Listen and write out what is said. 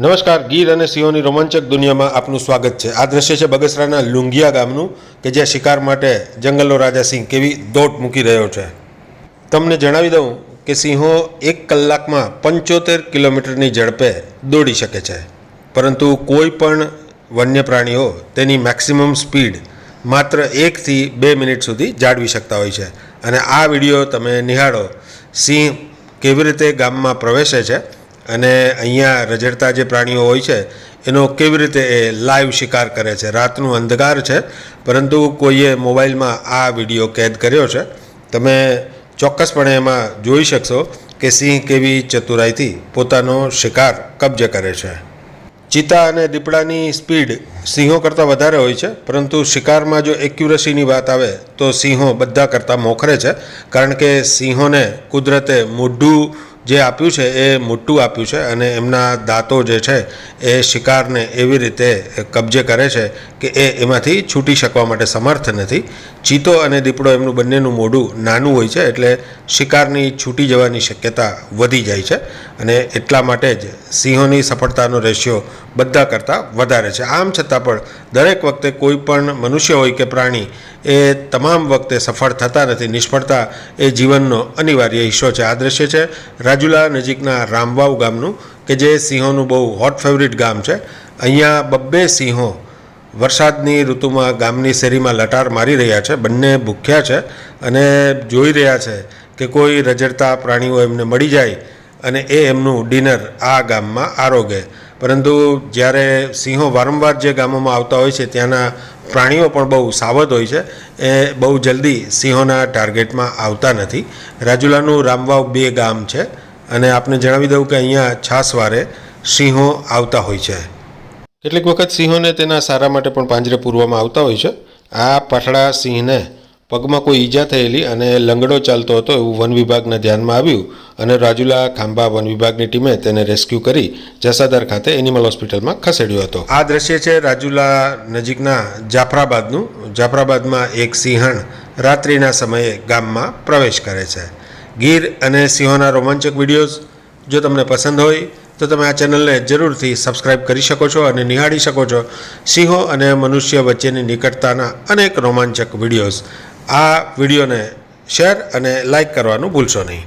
નમસ્કાર, ગીર અને સિંહોની રોમાંચક દુનિયામાં આપનું સ્વાગત છે. આ દ્રશ્ય છે બગસરાના લુંગિયા ગામનું, કે જ્યાં શિકાર માટે જંગલનો રાજા સિંહ કેવી દોટ મૂકી રહ્યો છે. તમને જણાવી દઉં કે સિંહો એક કલાકમાં પંચોતેર કિલોમીટરની ઝડપે દોડી શકે છે. પરંતુ કોઈ પણ વન્ય પ્રાણીઓ તેની મેક્સિમમ સ્પીડ માત્ર એકથી બે મિનિટ સુધી જાળવી શકતા હોય છે. અને આ વીડિયો તમે નિહાળો. સિંહ કેવી રીતે ગામમાં પ્રવેશે છે અને અહીંયા રજડતા જે પ્રાણીઓ હોય છે, એનો કેવી રીતે એ લાઈવ શિકાર કરે છે? રાતનું અંધકાર છે, પરંતુ કોઈએ મોબાઈલમાં આ વીડિયો કેદ કર્યો છે. તમે ચોક્કસપણે એમાં જોઈ શકશો કે સિંહ કેવી ચતુરાઈથી પોતાનો શિકાર કબજે કરે છે. ચિત્તા અને દીપડાની સ્પીડ સિંહો કરતાં વધારે હોય છે, પરંતુ શિકારમાં જો એક્યુરસીની વાત આવે, તો સિંહો બધા કરતાં મોખરે છે, કારણ કે સિંહોને કુદરતે મોઢું જે આપ્યું છે એ મોટું આપ્યું છે અને એમના દાંતો જે છે એ શિકારને એવી રીતે કબજે કરે છે કે એ એમાંથી છૂટી શકવા માટે સમર્થ નથી. ચીતો અને દીપડો એમનું બંનેનું મોઢું નાનું હોય છે એટલે શિકારની છૂટી જવાની શક્યતા વધી જાય છે અને એટલા માટે જ સિંહોની સફળતાનો રેશિયો બધા કરતાં વધારે છે. આમ છતાં પણ દરેક વખતે કોઈ પણ મનુષ્ય હોય કે પ્રાણી એ તમામ વખતે સફળ થતા નથી. નિષ્ફળતા એ જીવનનો અનિવાર્ય હિસ્સો છે. આ દ્રશ્ય છે રાજુલા નજીકના રામવાવ ગામનું, કે જે સિંહોનું બહુ હોટ ફેવરિટ ગામ છે. અહીંયા બબ્બે સિંહો વરસાદની ઋતુમાં ગામની શેરીમાં લટાર મારી રહ્યા છે. બંને ભૂખ્યા છે અને જોઈ રહ્યા છે કે કોઈ રજડતા પ્રાણીઓ એમને મળી જાય અને એ એમનું ડિનર આ ગામમાં આરોગે. પરંતુ જ્યારે સિંહો વારંવાર જે ગામોમાં આવતા હોય છે, ત્યાંના પ્રાણીઓ પણ બહુ સાવધ હોય છે. એ બહુ જલ્દી સિંહોના ટાર્ગેટમાં આવતા નથી. રાજુલાનું રામવાવ બે ગામ છે. અને આપને જણાવી દઉં કે અહીંયા છાસવારે સિંહો આવતા હોય છે. કેટલીક વખત સિંહોને તેના સારા માટે પણ પાંજરે પૂરવામાં આવતા હોય છે. આ પાઠળા સિંહને પગમાં કોઈ ઈજા થયેલી અને લંગડો ચાલતો હતો એવું વન વિભાગના ધ્યાનમાં આવ્યું અને રાજુલા ખાંભા વન વિભાગની ટીમે તેને રેસ્ક્યુ કરી જસાદર ખાતે એનિમલ હોસ્પિટલમાં ખસેડ્યો હતો. આ દ્રશ્ય છે રાજુલા નજીકના જાફરાબાદનું. જાફરાબાદમાં એક સિંહણ રાત્રિના સમયે ગામમાં પ્રવેશ કરે છે. ગીર અને સિંહોના રોમાંચક વિડીયોઝ. જો તમને પસંદ હોય, તો તમે આ ચેનલને જરૂરથી સબસ્ક્રાઇબ કરી શકો છો અને નિહાળી શકો છો સિંહો અને મનુષ્ય વચ્ચેની નિકટતાના અનેક રોમાંચક વિડીયોઝ. આ વિડીયોને શેર અને લાઇક કરવાનું ભૂલશો નહીં.